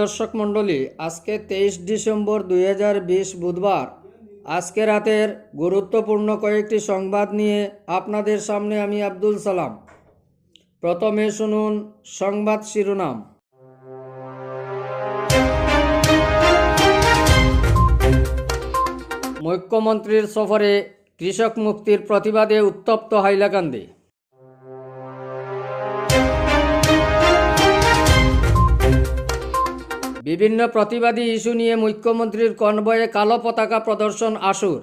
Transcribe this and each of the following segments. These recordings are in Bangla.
দর্শক মণ্ডলী, আজকে তেইশ ডিসেম্বর দুই হাজার বিশ বুধবার। আজকে রাতের গুরুত্বপূর্ণ কয়েকটি সংবাদ নিয়ে আপনাদের সামনে আমি আব্দুল সালাম। প্রথমে শুনুন সংবাদ শিরোনাম। মুখ্যমন্ত্রীর সফরে কৃষক মুক্তির প্রতিবাদে উত্তপ্ত হাইলাকান্দি। বিভিন্ন প্রতিবাদী ইস্যু নিয়ে মুখ্যমন্ত্রীর কনভয়ে কালো পতাকা প্রদর্শন আসুর।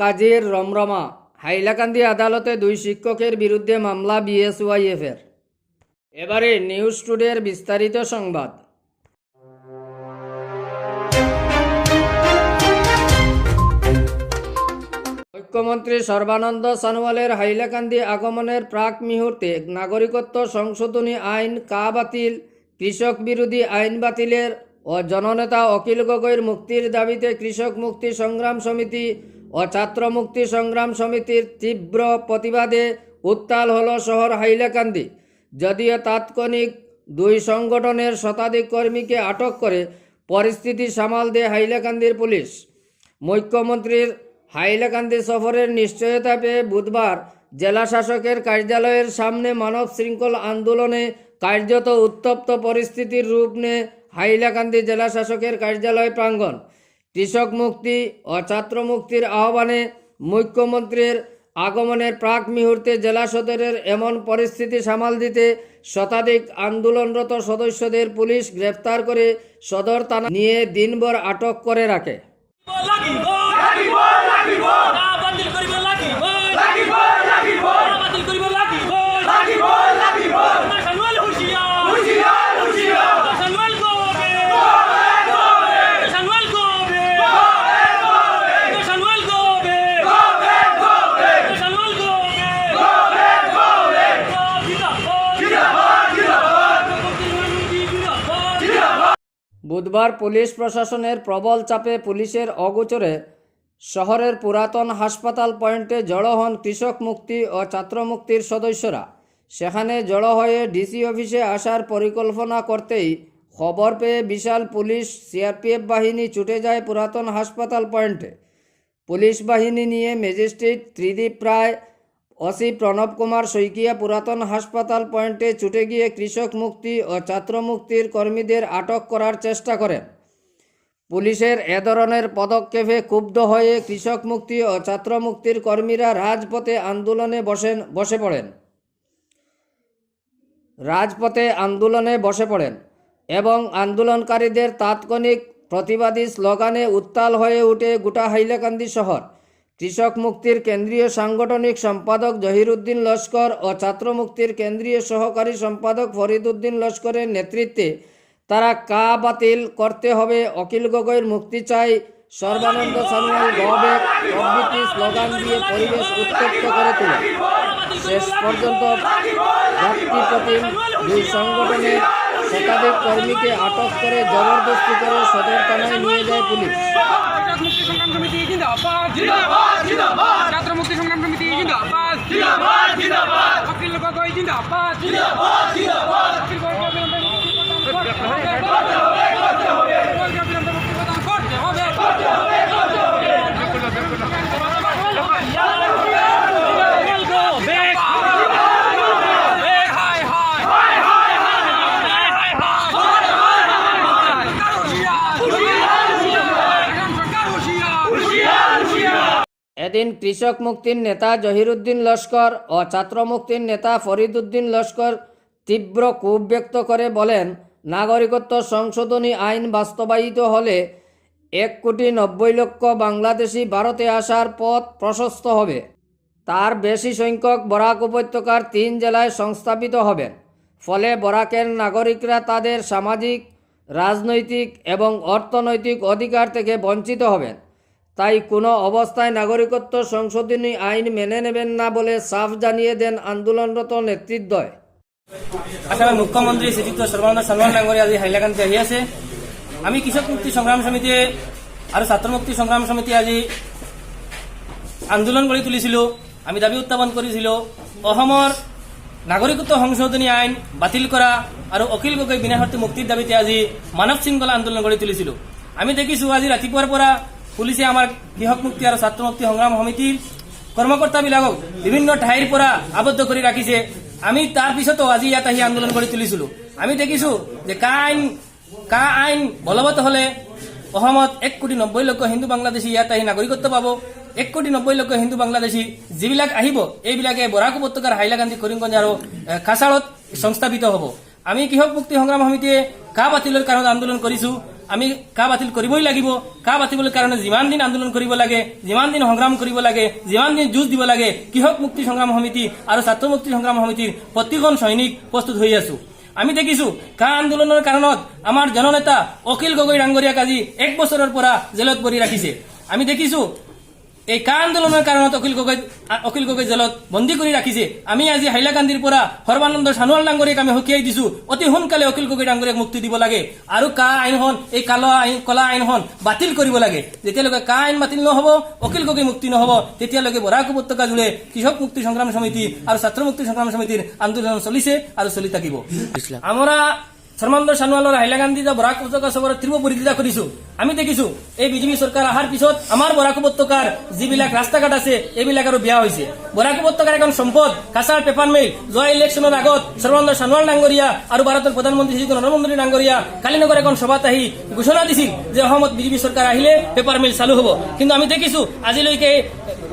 কাজের রমরমা। হাইলাকান্দি আদালতে দুই শিক্ষকের বিরুদ্ধে মামলা বিএসওয়াইএফ এর এবারে নিউজ টুডের বিস্তারিত সংবাদ। মুখ্যমন্ত্রী সর্বানন্দ সনোয়ালের হাইলাকান্দি আগমনের প্রাক মুহূর্তে নাগরিকত্ব সংশোধনী আইন কা বাতিল, কৃষক বিরোধী আইন বাতিলের ও জননেতা অখিল গগৈর মুক্তির দাবিতে কৃষক মুক্তি সংগ্রাম সমিতি ও ছাত্র মুক্তি সংগ্রাম সমিতির তীব্র প্রতিবাদে উত্তাল হল শহর হাইলাকান্দি। যদিও তাৎক্ষণিক দুই সংগঠনের শতাধিক কর্মীকে আটক করে পরিস্থিতি সামাল দেয় হাইলাকান্দির পুলিশ। মুখ্যমন্ত্রীর হাইলাকান্দি সফরের নিশ্চয়তা পেয়ে বুধবার জেলা শাসকের কার্যালয়ের সামনে মানব শৃঙ্খল আন্দোলনে কার্যত উত্তপ্ত পরিস্থিতির রূপ নেয় হাইলাকান্দি জেলা শাসকের কার্যালয় প্রাঙ্গণ। কৃষক মুক্তি ও ছাত্র মুক্তির আহ্বানে মুখ্যমন্ত্রীর আগমনের প্রাক মুহূর্তে জেলা সদরের এমন পরিস্থিতি সামাল দিতে শতাধিক আন্দোলনরত সদস্যদের পুলিশ গ্রেফতার করে সদর থানা নিয়ে দিনভর আটক করে রাখে লাগিব লাগিব লাগিব বাতিল কৰিব লাগিব লাগিব লাগিব বাতিল কৰিব লাগিব লাগিব লাগিব সানুৱাল হুঁচিয়াৰ হুঁচিয়াৰ হুঁচিয়াৰ সানুৱাল গোবে গোবে সানুৱাল গোবে গোবে গোবে সানুৱাল গোবে গোবে গোবে সানুৱাল গোবে গোবে গোবে জিন্দাবাদ জিন্দাবাদ জিন্দাবাদ জিন্দাবাদ বুধবার পুলিশ প্রশাসনের প্রবল চাপে পুলিশের অগোচরে শহরের পুরাতন হাসপাতাল পয়েন্টে জড়ো হন কৃষক মুক্তি ও ছাত্র মুক্তির সদস্যরা। সেখানে জড়ো হয়ে ডিসি অফিসে আসার পরিকল্পনা করতেই খবর পেয়ে বিশাল পুলিশ সিআরপিএফ বাহিনী ছুটে যায় পুরাতন হাসপাতাল পয়েন্টে। পুলিশ বাহিনী নিয়ে ম্যাজিস্ট্রেট ত্রিদীপ রায় অসি প্রণব কুমার শইকিয়া পুরাতন হাসপাতাল পয়েন্টে ছুটে গিয়ে কৃষক মুক্তি ও ছাত্র মুক্তির কর্মীদের আটক করার চেষ্টা করেন। পুলিশের এ ধরনের পদক্ষেপে ক্ষুব্ধ হয়ে কৃষক মুক্তি ও ছাত্র মুক্তির কর্মীরা রাজপথে আন্দোলনে বসেন, বসে পড়েন। রাজপথে আন্দোলনে বসে পড়েন এবং আন্দোলনকারীদের তাৎক্ষণিক প্রতিবাদী স্লোগানে উত্তাল হয়ে উঠে গোটা হাইলাকান্দি শহর। কৃষক মুক্তির কেন্দ্রীয় সাংগঠনিক সম্পাদক জহিরুদ্দিন লস্কর ও ছাত্র মুক্তির কেন্দ্রীয় সহকারী সম্পাদক ফরিদুদ্দিন লস্করের নেতৃত্বে তারা কা বাতিল করতে হবে, অখিল গগৈর মুক্তি চাই, সর্বানন্দ সানুয়াল গবেক প্রভৃতি স্লোগান দিয়ে পরিবেশ উত্তপ্ত করে তোলে। শেষ পর্যন্ত দুই সংগঠনের শতাধিক কর্মীকে আটক করে জবরদস্তি করে সদর থানায় নিয়ে যায় পুলিশ। ছাত্র মুক্তি সংগ্রাম সমিতি জিন্দাবাদ জিন্দাবাদ জিন্দাবাদ ছাত্র মুক্তি সংগ্রাম সমিতি জিন্দাবাদ জিন্দাবাদ জিন্দাবাদ অখিল গগৈ জিন্দাবাদ জিন্দাবাদ জিন্দাবাদ অখিল গগৈ অবিলম্বে মুক্তি প্রদান করতে হবে করতে হবে অখিল গগৈ অবিলম্বে মুক্তি প্রদান করতে হবে করতে হবে করতে হবে হাই হাই হাই হাই হাই এদিন কৃষক মুক্তির নেতা জহিরুদ্দিন লস্কর ও ছাত্র মুক্তির নেতা ফরিদুদ্দিন লস্কর তীব্র ক্ষোভ ব্যক্ত করে বলেন, নাগরিকত্ব সংশোধনী আইন বাস্তবায়িত হলে এক কোটি নব্বই লক্ষ বাংলাদেশি ভারতে আসার পথ প্রশস্ত হবে। তার বেশি সংখ্যক বরাক উপত্যকার তিন জেলায় সংস্থাপিত হবেন ফলে বরাকের নাগরিকরা তাদের সামাজিক, রাজনৈতিক এবং অর্থনৈতিক অধিকার থেকে বঞ্চিত হবেন তাই কোনো অবস্থায় নাগরিকত্ব সংশোধনী আইন মেনে নেবেন না বলে সাফ জানিয়ে দেন আন্দোলনরত নেতৃত্বয় আসামের মুখ্যমন্ত্রী শ্রীযুক্ত সর্বানন্দ সনোয়াল ডাঙ্গরি আজি হাইলাকান্দি আহি আছে। আমি কৃষক মুক্তি সংগ্রাম সমিতিয়ে আৰু ছাত্ৰ মুক্তি সংগ্ৰাম সমিতি আজি আন্দোলন কৰি তুলিছিলোঁ। আমি দাবি উত্থাপন কৰিছিলোঁ, অসমৰ নাগৰিকত্ব সংশোধনী আইন বাতিল কৰা আৰু অখিল গগৈ বিনা শৰ্তে মুক্তিৰ দাবীতে আজি মানৱ শৃংখলা আন্দোলন কৰি তুলিছিলোঁ। আমি দেখিছোঁ, আজি ৰাতিপুৱাৰ পৰা পুলিচে আমাৰ কৃষক মুক্তি আৰু ছাত্ৰ মুক্তি সংগ্ৰাম সমিতিৰ কৰ্মকৰ্তাবিলাকক বিভিন্ন ঠাইৰ পৰা আবদ্ধ কৰি ৰাখিছে। আমি তাৰ পিছতো আজি ইয়াত আহি আন্দোলন কৰি তুলিছিলো। আমি দেখিছো যে কা আইন কা আইন বলবৎ হলে অসমত এক কোটি নব্বৈ লক্ষ হিন্দু বাংলাদেশী ইয়াত আহি নাগৰিকত্ব পাব। এক কোটি নব্বৈ লক্ষ হিন্দু বাংলাদেশী যিবিলাক আহিব এইবিলাকে বৰাক উপত্যকাৰ হাইলাকান্দি কৰিমগঞ্জ আৰু এ, কাছাৰত সংস্থাপিত হ'ব। আমি কৃষক মুক্তি সংগ্ৰাম সমিতিয়ে কা বাতিলৰ কাৰণত আন্দোলন কৰিছো। আমি কা বাতিল কৰিবই লাগিব। কা বাতিলৰ কাৰণে যিমান দিন আন্দোলন কৰিব লাগে, যিমান দিন সংগ্ৰাম কৰিব লাগে, যিমান দিন যুঁজ দিব লাগে কৃষক মুক্তি সংগ্ৰাম সমিতি আৰু ছাত্ৰ মুক্তি সংগ্ৰাম সমিতিৰ প্ৰতিখন সৈনিক প্ৰস্তুত হৈ আছো। আমি দেখিছো, কা আন্দোলনৰ কাৰণত আমাৰ জননেতা অখিল গগৈ ডাঙৰীয়াক আজি এক বছৰৰ পৰা জেলত পৰি ৰাখিছে। আমি দেখিছো এই কা আন্দোলনৰ কাৰণত অখিল গগৈ অখিল গগৈ জেলত বন্দী কৰি ৰাখিছে। আমি আজি হাইলাকান্দিৰ পৰা সৰ্বানন্দ সানোৱাল ডাঙৰীয়াক আমি সকীয়াই দিছো। অতি সোনকালে অখিল গগৈ ডাঙৰীয়াক মুক্তি দিব লাগে। আৰু কা আইনখন এই কালা আইন কলা আইনখন বাতিল কৰিব লাগে। যেতিয়ালৈকে কা আইন বাতিল নহব অখিল গগৈ মুক্তি নহব তেতিয়ালৈকে বৰাক উপত্যকা জুড়ে কৃষক মুক্তি সংগ্ৰাম সমিতি আৰু ছাত্ৰ মুক্তি সংগ্ৰাম সমিতিৰ আন্দোলন চলিছে আৰু চলি থাকিব। আমরা সর্বানন্দ সানোয়ালৰ হাইলাকান্দি যা বৰাক উপত্যকা চবৰত তীব্ৰ বিৰোধিতা কৰিছো আমি দেখিছো, এই বিজেপি চৰকাৰ অহাৰ পিছত আমাৰ বৰাক উপত্যকাৰ যিবিলাক ৰাস্তা ঘাট আছে, এইবিলাক আৰু বেয়া হৈছে। বৰাক উপত্যকাৰ এখন সম্পদ, কাছাৰ পেপাৰ মিল, যোৱা ইলেকশ্যনৰ আগত সৰ্বানন্দ সানোৱাল ডাঙৰীয়া আৰু ভাৰতৰ প্ৰধানমন্ত্ৰী শ্ৰী নৰেন্দ্ৰ ডাঙৰীয়া কালিনগৰ এখন সভাত আহি ঘোষণা দিছিল যে অসমত বিজেপি চৰকাৰ আহিলে পেপাৰ মিল চালু হ'ব। কিন্তু আমি দেখিছো, আজিলৈকে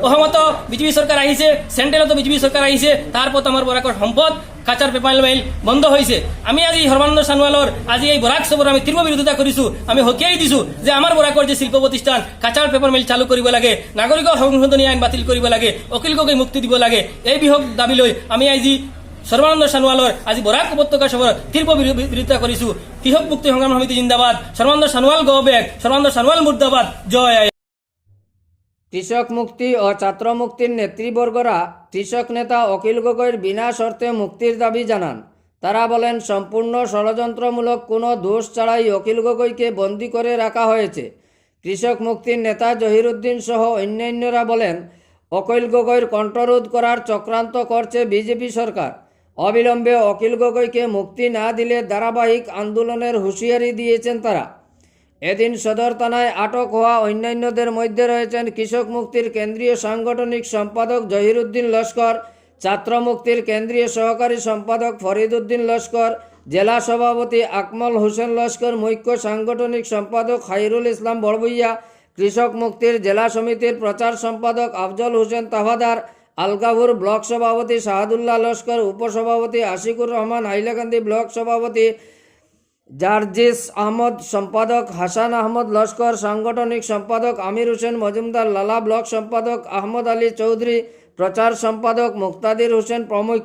অসমতো বিজেপি চৰকাৰ আহিছে চেন্ট্ৰেলতো বিজেপি চৰকাৰ আহিছে তাৰ পথ আমাৰ বৰাকৰ সম্পদ, কাছাৰ পেপাৰ মিল বন্ধ হৈছে আমি আজি সৰ্বানন্দ সানোৱালৰ, আজি এই বৰাক চবৰ আমি তীব্ৰ বিৰোধিতা কৰিছো, আমি সকীয়াই দিছো যে আমাৰ বৰাকৰ যে শিল্প প্ৰতিষ্ঠান, কাছাৰ পেপাৰ মিল চালু কৰিব লাগে নাগৰিক সংশোধনী আইন বাতিল কৰিব লাগে, অখিল গগৈ মুক্তি দিব লাগে, এই বৃহৎ দাবি লৈ আমি আজি সৰ্বানন্দ সানোৱালৰ, আজি বৰাক উপত্যকা তীব্ৰ বিৰো- বিৰোধিতা কৰিছো। কৃষক মুক্তি সংগ্ৰাম সমিতি জিন্দাবাদ? সৰ্বানন্দ সানোৱাল গো বেগ সৰ্বানন্দ সানোৱাল মুৰ্দাবাদ। জয় কৃষক মুক্তি ও ছাত্র মুক্তির নেতৃবর্গরা কৃষক নেতা অখিল গগৈর বিনা শর্তে মুক্তির দাবি জানান। তারা বলেন, সম্পূর্ণ ষড়যন্ত্রমূলক কোনো দোষ ছাড়াই অখিল গগৈকে বন্দি করে রাখা হয়েছে। কৃষক মুক্তির নেতা জহিরুদ্দিন সহ অন্যান্যরা বলেন, অখিল গগৈর কণ্ঠরোধ করার চক্রান্ত করছে বিজেপি সরকার। অবিলম্বে অখিল গগৈকে মুক্তি না দিলে ধারাবাহিক আন্দোলনের হুঁশিয়ারি দিয়েছেন তারা। এদিন সদর থানায় আটক হওয়া অন্যান্যদের মধ্যে রয়েছেন কৃষক মুক্তির কেন্দ্রীয় সাংগঠনিক সম্পাদক জহিরুদ্দিন লস্কর, ছাত্র মুক্তির কেন্দ্রীয় সহকারী সম্পাদক ফরিদুদ্দিন লস্কর, জেলা সভাপতি আকমল হোসেন লস্কর, মুখ্য সাংগঠনিক সম্পাদক খাইরুল ইসলাম বড়বইয়া, কৃষক মুক্তির জেলা সমিতির প্রচার সম্পাদক আফজল হোসেন তাহাদার আলগাভুর ব্লক সভাপতি শাহাদুল্লাহ লস্কর, উপসভাপতি আশিকুর রহমান, হাইলাকান্দি ব্লক সভাপতি জার্জিস আহমদ, সম্পাদক হাসান আহমদ লস্কর, সাংগঠনিক সম্পাদক আমির হোসেন মজুমদার, লালা ব্লক সম্পাদক আহমদ আলী চৌধুরী, প্রচার সম্পাদক মুক্তাদির হোসেন প্রমুখ।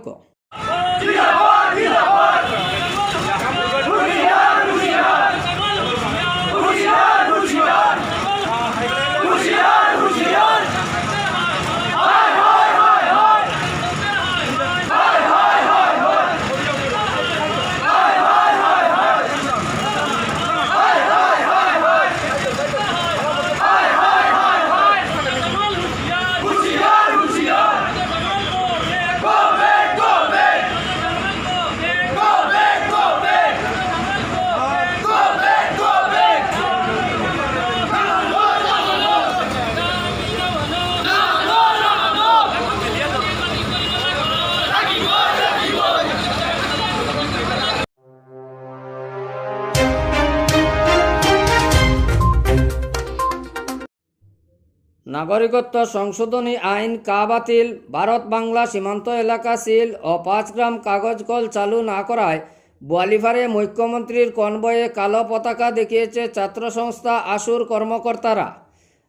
নাগরিকত্ব সংশোধনী আইন কা বাতিল, ভারত বাংলা সীমান্ত এলাকা সিল ও পাঁচ গ্রাম কাগজ কল চালু না করায় বোয়ালিফারে মুখ্যমন্ত্রীর কনবয়ে কালো পতাকা দেখিয়েছে ছাত্র সংস্থা আশুর কর্মকর্তারা।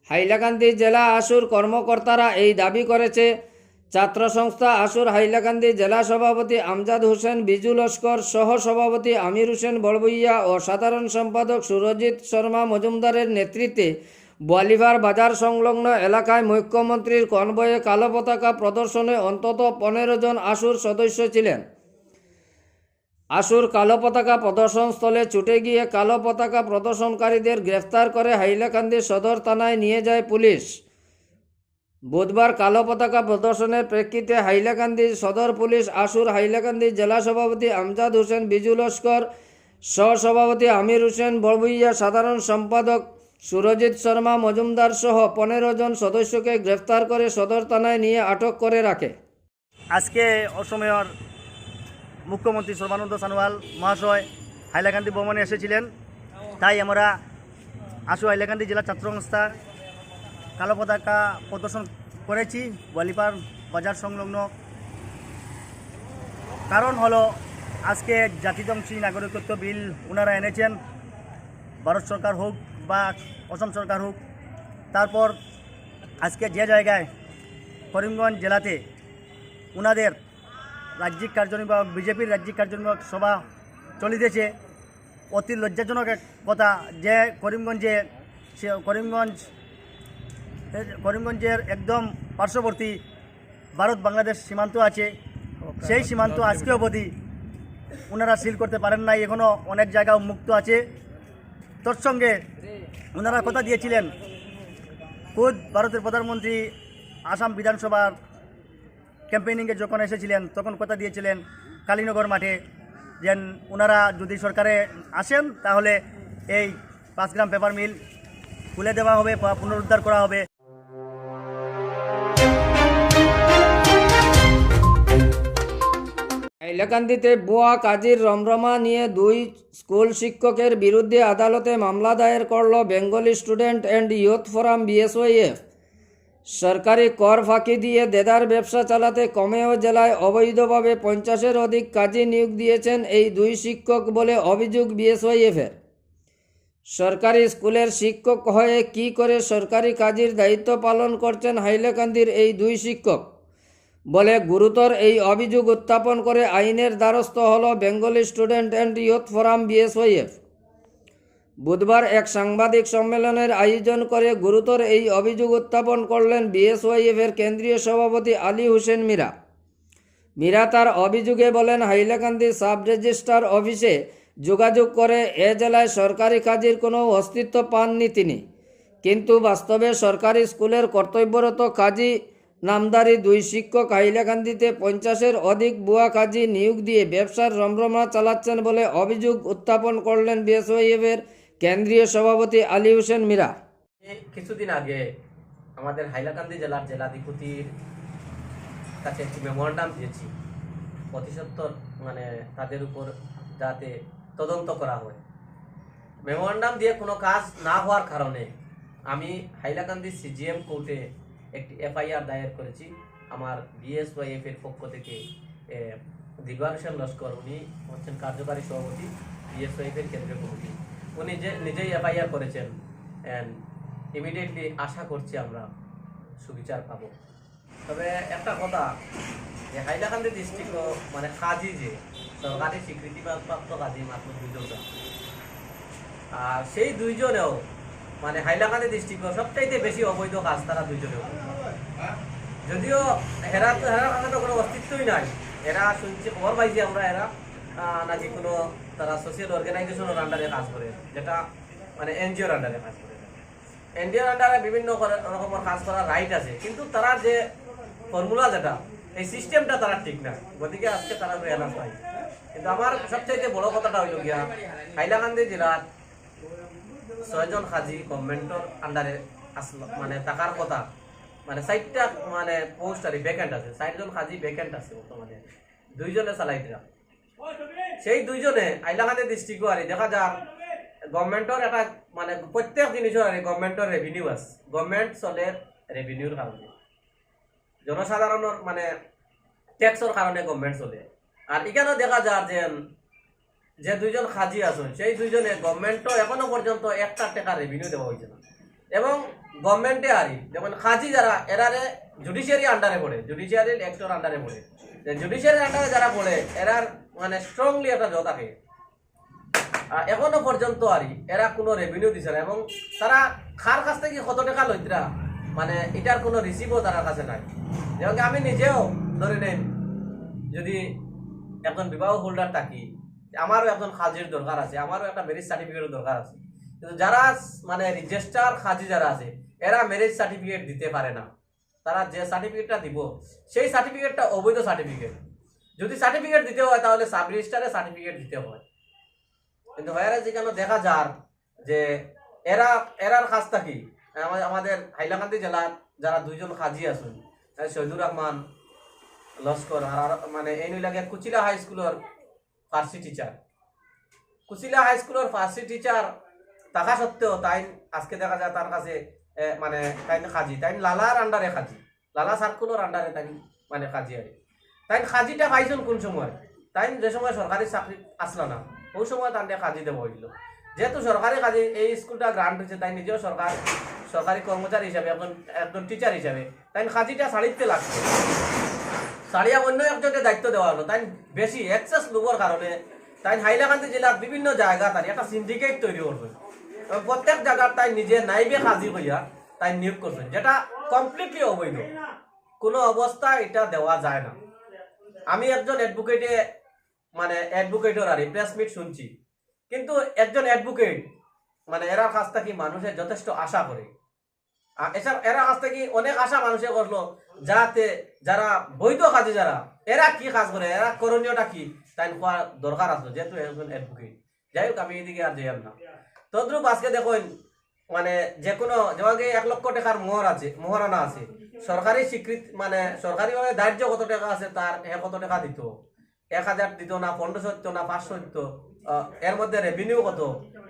হাইলাকান্দি জেলা আশুর কর্মকর্তারা এই দাবি করেছে। ছাত্র সংস্থা আশুর হাইলাকান্দি জেলা সভাপতি আমজাদ হোসেন বিজু লস্কর সহ সভাপতি আমির হোসেন বড়বইয়া ও সাধারণ সম্পাদক সুরজিৎ শর্মা মজুমদারের নেতৃত্বে বলিভার বাজার সংলগ্ন এলাকায় মুখ্যমন্ত্রীর কনভয়ে কালো পতাকা প্রদর্শনে অন্তত পনেরো জন আসুর সদস্য ছিলেন। আসুর কালো পতাকা প্রদর্শনস্থলে ছুটে গিয়ে কালো পতাকা প্রদর্শনকারীদের গ্রেফতার করে হাইলাকান্দি সদর থানায় নিয়ে যায় পুলিশ। বুধবার কালো পতাকা প্রদর্শনের প্রেক্ষিতে হাইলাকান্দি সদর পুলিশ আসুর হাইলাকান্দি জেলা সভাপতি আমজাদ হোসেন বিজু লস্কর, সহসভাপতি আমির হোসেন বড়বুইয়া সাধারণ সম্পাদক সুরজিৎ শর্মা মজুমদার সহ পনেরো জন সদস্যকে গ্রেফতার করে সদর থানায় নিয়ে আটক করে রাখে। আজকে অসময়ের মুখ্যমন্ত্রী সর্বানন্দ সানোয়াল মহাশয় হাইলাকান্দি ভ্রমণে এসেছিলেন। তাই আমরা আশু হাইলাকান্দি জেলা ছাত্র সংস্থা কালো পতাকা প্রদর্শন করেছি বলিপার বাজার সংলগ্ন। কারণ হলো, আজকে জাতিজংশী নাগরিকত্ব বিল ওনারা এনেছেন। ভারত সরকার হোক বা অসম সরকার হোক তারপর আজকে যে জায়গায় করিমগঞ্জ জেলাতে ওনাদের রাজ্যিক কার্যনির্বাহক বিজেপির রাজ্যিক কার্যনির্বাহক সভা চলিতেছে অতি লজ্জাজনক এক কথা যে করিমগঞ্জে সে করিমগঞ্জ করিমগঞ্জের একদম পার্শ্ববর্তী ভারত বাংলাদেশ সীমান্ত আছে। সেই সীমান্ত আজকে অবধি ওনারা সিল করতে পারেন নাই এখনও অনেক জায়গা মুক্ত আছে। তোর সঙ্গে ওনারা কথা দিয়েছিলেন। খুদ ভারতের প্রধানমন্ত্রী আসাম বিধানসভার ক্যাম্পেইনিংয়ে যখন এসেছিলেন, তখন কথা দিয়েছিলেন কালীনগর মাঠে যেন ওনারা যদি সরকারে আসেন, তাহলে এই পাঁচ গ্রাম পেপার মিল খুলে দেওয়া হবে বা পুনরুদ্ধার করা হবে। হাইলাকান্দিতে বুয়া কাজীর রমরমা নিয়ে দুই স্কুল শিক্ষকের বিরুদ্ধে আদালতে মামলা দায়ের করল Bengali student and youth forum BSYF. সরকারি কর ফাঁকি দিয়ে দেদার ব্যবসা চালাতে কমেও জেলায় অবৈধভাবে পঞ্চাশের অধিক কাজী নিয়োগ দিয়েছেন এই দুই শিক্ষক বলে অভিযোগ বিএসওয়াইএফের। সরকারি স্কুলের শিক্ষক হয়ে কি করে সরকারি কাজের দায়িত্ব পালন করছেন হাইলাকান্দির এই দুই শিক্ষক? বলে, গুরুতর এই অভিযোগ উত্থাপন করে আইনের দ্বারস্থ হল Bengali student and youth forum BSYF. বুধবার এক সাংবাদিক সম্মেলনের আয়োজন করে গুরুতর এই অভিযোগ উত্থাপন করলেন বিএসওয়াইএফের কেন্দ্রীয় সভাপতি আলী হোসেন মীরা। মীরা তার অভিযোগে বলেন, হাইলাকান্দি সাব রেজিস্ট্রার অফিসে যোগাযোগ করে এ জেলায় সরকারি কাজের কোনো অস্তিত্ব পাননি তিনি। কিন্তু বাস্তবে সরকারি স্কুলের কর্তব্যরত কাজী নামদারি দুই শিক্ষক হাইলাকান্দিতে পঞ্চাশের অধিক বুয়া কাজী নিয়োগ দিয়ে ব্যবসার রমরমা চালাচ্ছেন বলে অভিযোগ উত্থাপন করলেন বিএসওয়াইএফের কেন্দ্রীয় সভাপতি আলী হোসেন মীরা। কিছুদিন আগে আমাদের হাইলাকান্দি জেলার জেলাধিপতির কাছে একটি মেমোরান্ডাম দিয়েছি। অতিসত্বর মানে তাদের উপর যাতে তদন্ত করা হয়। মেমোরান্ডাম দিয়ে কোনো কাজ না হওয়ার কারণে আমি হাইলাকান্দি সিজিএম কোর্টে একটি এফআইআর দায়ের করেছি। আমার বিএসওয়াইএফ এর পক্ষ থেকে হোসেন লস্কর, উনি হচ্ছেন কার্যকারী সভাপতি, বিএসওয়াইএফ এর কেন্দ্রীয় কমিটি। উনি যে, নিজেই এফআইআর করেছেন অ্যান্ড ইমিডিয়েটলি আশা করছি আমরা সুবিচার পাবো। তবে একটা কথা, যে হাইলাকান্দি ডিস্ট্রিক্ট মানে কাজী যে সরকারি স্বীকৃতিপ্রাপ্ত কাজী মাত্র দুজন আর সেই দুইজনেও মানে হাইলাকান্দি ডিস্ট্রিক্ট সবচাইতে বেশি অবৈধ কাজ তারা করে। যদিও হেরা হেরার কাছে কোনো অস্তিত্বই নাই। এরা শুনছি খবর পাইছি আমরা এরা নাকি কোনো তারা সোশিয়াল অর্গানাইজেশনের আন্ডারে কাজ করে যেটা মানে এনজিওর আন্ডারে কাজ করে এনজিওর আন্ডারে বিভিন্ন রকমের কাজ করার রাইট আছে। কিন্তু তারা যে ফর্মুলা যেটা, এই সিস্টেমটা তারা ঠিক না গতিকে আজকে তারা রেয়ালাস পাই কিন্তু আমার সবচাইতে বড় কথাটা হইল গিয়া, হাইলাকান্দি জেলার ছয়জন হাজি গভর্নমেন্টর আন্ডারে আসলো মানে টাকার কথা। মানে চারটা মানে পোস্ট আর ভ্যাকেন্ট আছে। চারজন হাজি ভ্যাকেন্ট আছে বর্তমানে দুইজনে চালাইতরা সেই দুইজনে আইলাকান্দি ডিস্ট্রিক্ট আর দেখা যাক গভর্নমেন্টর এটা মানে প্রত্যেক জিনিসের আর গভর্নমেন্টর রেভিনিউ আছে। গভর্নমেন্ট চলে রেভিনিউর কারণে জনসাধারণের মানে ট্যাক্সর কারণে গভর্নমেন্ট চলে। আর এখানেও দেখা যায় যে যে দুইজন খাজি আছেন, সেই দুইজনে গভর্নমেন্টও এখনও পর্যন্ত একটা টাকা রেভিনিউ দেওয়া হয়েছে না। এবং গভর্নমেন্টে আরই, যেমন খাজি যারা, এরারে জুডিশিয়ারি আন্ডারে পড়ে জুডিশিয়ারি অ্যাক্টর আন্ডারে পড়ে। জুডিশিয়ারি আন্ডারে যারা পড়ে, এরার মানে স্ট্রংলি একটা জো থাকে। এখনও পর্যন্ত আর এরা কোনো রেভিনিউ দিছে না, এবং তারা খার কাছ থেকে কত টাকা লইতরা মানে এটার কোনো রিসিভও তার কাছে নাই। যেমন আমি নিজেও ধরে নেন, যদি একজন বিবাহ হোল্ডার থাকি আমারও একজন খাজির দরকার আছে, আমারও একটা ম্যারেজ সার্টিফিকেটের দরকার আছে। কিন্তু যারা মানে রেজিস্টার খাজি যারা আছে, এরা ম্যারেজ সার্টিফিকেট দিতে পারে না। তারা যে সার্টিফিকেটটা দিব, সেই সার্টিফিকেটটা অবৈধ সার্টিফিকেট যদি সার্টিফিকেট দিতে হয়, তাহলে সাব রেজিস্টারে সার্টিফিকেট দিতে হয়। কিন্তু হয়ে যেখানে দেখা যার যে এরা, এরার কাজ কি? আমাদের হাইলাকান্দি জেলার যারা দুইজন খাজি আছেন শহীদুর রহমান, লস্কর আর মানে এই নইলাগে কুচিলা হাই স্কুলের ফার্সি টিচার কুচিলা হাই স্কুলের ফার্সি টিচার থাকা সত্ত্বেও তাই আজকে দেখা যায় তার কাছে মানে তাই খাজি তাই লালার আন্ডারে খাজি লালা সার্কুলের আন্ডারে তাই মানে খাজি আর তাই খাজিটা পাইছেন কোন সময়? তাই যে সময় সরকারি চাকরি আসলো না ওই সময় তান্ডে খাজি দেবো হইল যেহেতু সরকারি কাজে এই স্কুলটা গ্রান্ট হয়েছে তাই নিজেও সরকার সরকারি কর্মচারী হিসাবে একজন একজন টিচার হিসাবে তাই খাজিটা শাড়িতে লাগছে। সারিয়া অন্য একজনকে দায়িত্ব দেওয়া হলো। তাই বেশি এক্সেস লোকের কারণে তাই হাইলাকান্দি জেলার বিভিন্ন জায়গা তাই একটা সিন্ডিকেট তৈরি করবে প্রত্যেক জায়গার তাই নিজে নাইবে হাজির হইয়া তাই নিয়োগ করছেন যেটা কমপ্লিটলি অবৈধ। কোনো অবস্থায় এটা দেওয়া যায় না। আমি একজন অ্যাডভোকেটে মানে অ্যাডভোকেটের আর প্রেস মিট শুনছি। কিন্তু একজন অ্যাডভোকেট মানে এরা কাছ থেকে মানুষের যথেষ্ট আশা করে এছাড়া এরা কাছ থেকে অনেক আশা মানুষে করল যাতে যারা বৈধ কাজে যারা, এরা কি কাজ করে এরা করণীয়টা কি? তাই হওয়া দরকার আছে, যেহেতু একজন অ্যাডভোকেট যাই হোক, আমি এদিকে আর যাইম না। তদ্রুপ আজকে দেখুন মানে যে কোনো যেভাবে এক লক্ষ টাকার মোহর আছে মোহরানা আছে সরকারি স্বীকৃতি মানে সরকারিভাবে ধার্য কত টাকা আছে তার এ কত টাকা দিত। এক হাজার দিত না পনেরোশো দিত না, পাঁচশো দিত এর মধ্যে রেভিনিউ কত?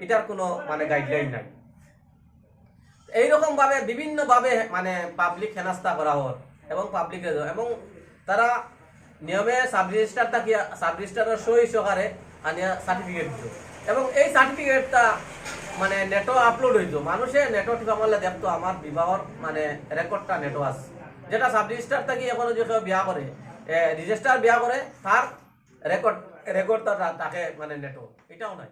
এটার কোনো মানে গাইডলাইন নাই। এইরকম ভাবে বিভিন্ন ভাবে মানে পাবলিক হেনাস্তা করা হয় এবং পাবলিক এবং তারা নিয়মে সাব রেজিস্টার থাকিয়া সাব রেজিস্টারের সই সহকারে আনিয়া সার্টিফিকেট দিত। এবং এই সার্টিফিকেটটা মানে নেটও আপলোড হইতো। মানুষে নেটও ঠিক আমলে দেখতো আমার বিবাহর মানে রেকর্ডটা নেটও আছে। যেটা সাব রেজিস্টার থাকি এখন যে কেউ বিয়া করে রেজিস্টার বিয়া করে, তার রেকর্ড রেকর্ডটা তাকে মানে নেটও। এটাও নাই